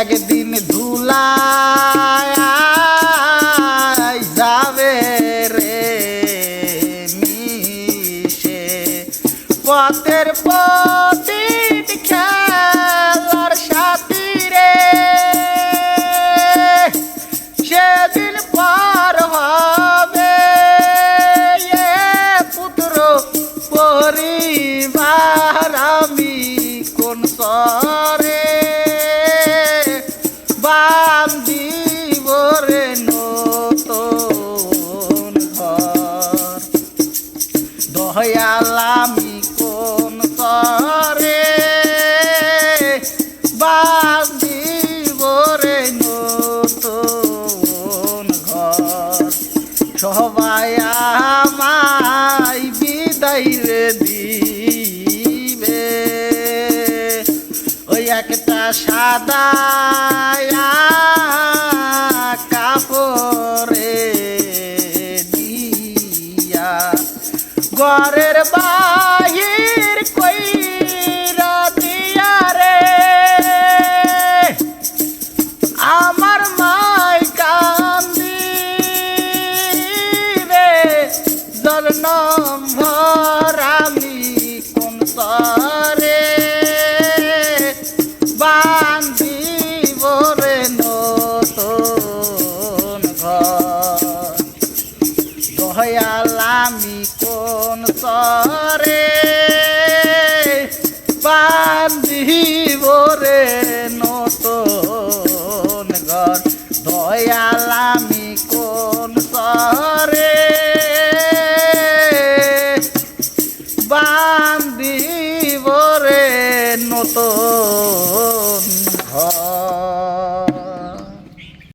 একদিন ধুলা যাবে রে মিশে। পথের পতিত বান্দিব রে নতুন ঘর। দয়াল আমি কোন তরে? বান্দিব রে নতুন ঘর। সবাই আমায় বিদায় রে দিবে। সাদা ঘরের বাহির কইরা দিয়া রে। আমার মাই কান্দি রে জলনম ভর আমি কোন তরে বান্দিব রে নত হয়ালামি কোন সরে বান্ধিব রে নতন ঘর? দয়ালামি